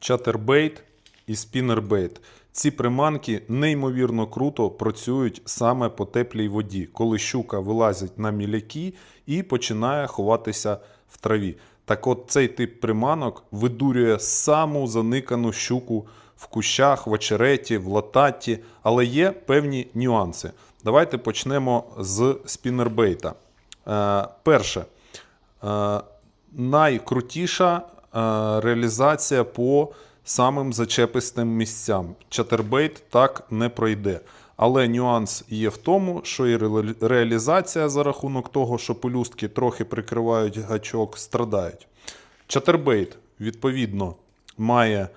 чатербейт і спінербейт. Ці приманки неймовірно круто працюють саме по теплій воді, коли щука вилазить на міляки і починає ховатися в траві. Так от цей тип приманок видурює саму заникану щуку в кущах, в очереті, в лататі, але є певні нюанси. Давайте почнемо з спінербейта. Е, перше, е, найкрутіша реалізація по самим зачепистим місцям. Чатербейт так не пройде. Але нюанс є в тому, що і реалізація за рахунок того, що пелюстки трохи прикривають гачок, страдають. Чатербейт, відповідно, має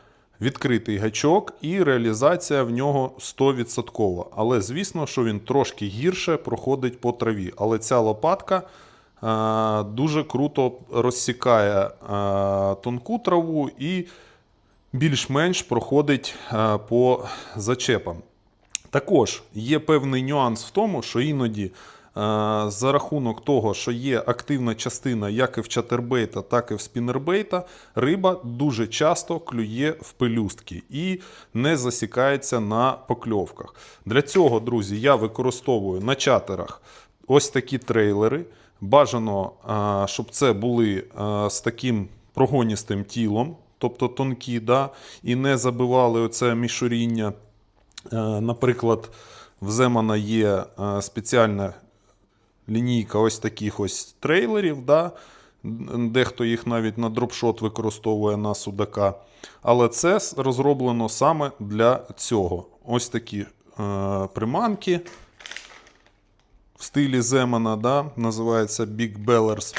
відкритий гачок, і реалізація в нього 100%. Але звісно, що він трошки гірше проходить по траві. Але ця лопатка е, дуже круто розсікає е, тонку траву і більш-менш проходить е, по зачепам. Також є певний нюанс в тому, що іноді е, за рахунок того, що є активна частина як і в чатербейта, так і в спінербейта, риба дуже часто клює в пелюстки і не засікається на покльовках. Для цього, друзі, я використовую на чатерах ось такі трейлери. Бажано, е, щоб це були е, з таким прогоністим тілом, тобто тонкі, да, і не забивали оце мішуріння. Е, Наприклад, в Земана є спеціальна лінійка ось таких ось трейлерів. Да? Дехто їх навіть на дропшот використовує на судака. Але це розроблено саме для цього. Ось такі е, приманки в стилі Земана, да? називається Big Bellers.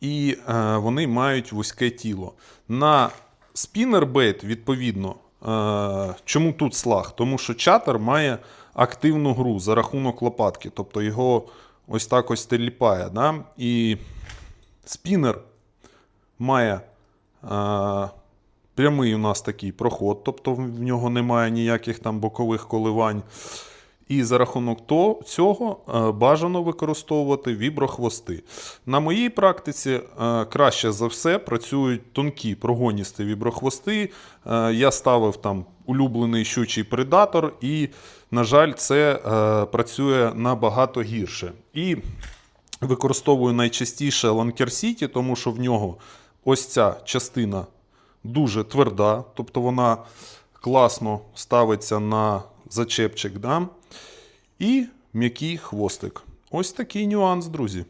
І е, вони мають вузьке тіло. На спінербейт, відповідно, е, чому тут слаг? Тому що чатер має активну гру за рахунок лопатки, тобто його ось так ось теліпає. Да? І спінер має е, прямий у нас такий проход, тобто в нього немає ніяких там бокових коливань. І за рахунок цього е, бажано використовувати віброхвости. На моїй практиці е, краще за все працюють тонкі прогоністі віброхвости. Е, Я ставив там улюблений щучий предатор, і, на жаль, це працює набагато гірше. І використовую найчастіше Lancer City, тому що в нього ось ця частина дуже тверда, тобто вона класно ставиться на зачепчик. Да? І м'який хвостик. Ось такий нюанс, друзі.